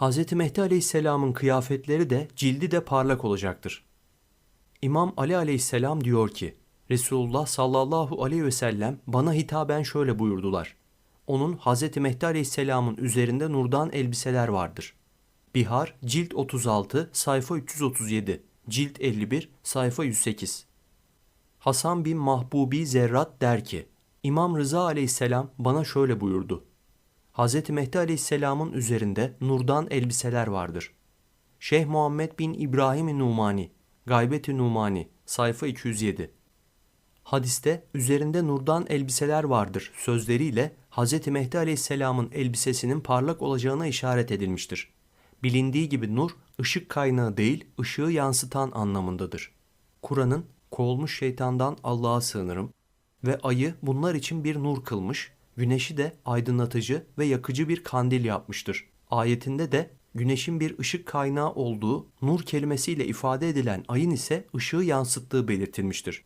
Hz. Mehdi Aleyhisselam'ın kıyafetleri de cildi de parlak olacaktır. İmam Ali Aleyhisselam diyor ki, Resulullah sallallahu aleyhi ve sellem bana hitaben şöyle buyurdular. Onun Hz. Mehdi Aleyhisselam'ın üzerinde nurdan elbiseler vardır. Bihar, cilt 36, sayfa 337, cilt 51, sayfa 108. Hasan bin Mahbubi Zerrat der ki, İmam Rıza aleyhisselam bana şöyle buyurdu. Hz. Mehdi aleyhisselamın üzerinde nurdan elbiseler vardır. Şeyh Muhammed bin İbrahim Numani, Gaybet-i Numani, sayfa 207. Hadiste üzerinde nurdan elbiseler vardır sözleriyle Hz. Mehdi aleyhisselamın elbisesinin parlak olacağına işaret edilmiştir. Bilindiği gibi nur, ışık kaynağı değil, ışığı yansıtan anlamındadır. Kur'an'ın kovulmuş şeytandan Allah'a sığınırım ve ayı bunlar için bir nur kılmış, güneşi de aydınlatıcı ve yakıcı bir kandil yapmıştır. Ayetinde de güneşin bir ışık kaynağı olduğu, nur kelimesiyle ifade edilen ayın ise ışığı yansıttığı belirtilmiştir.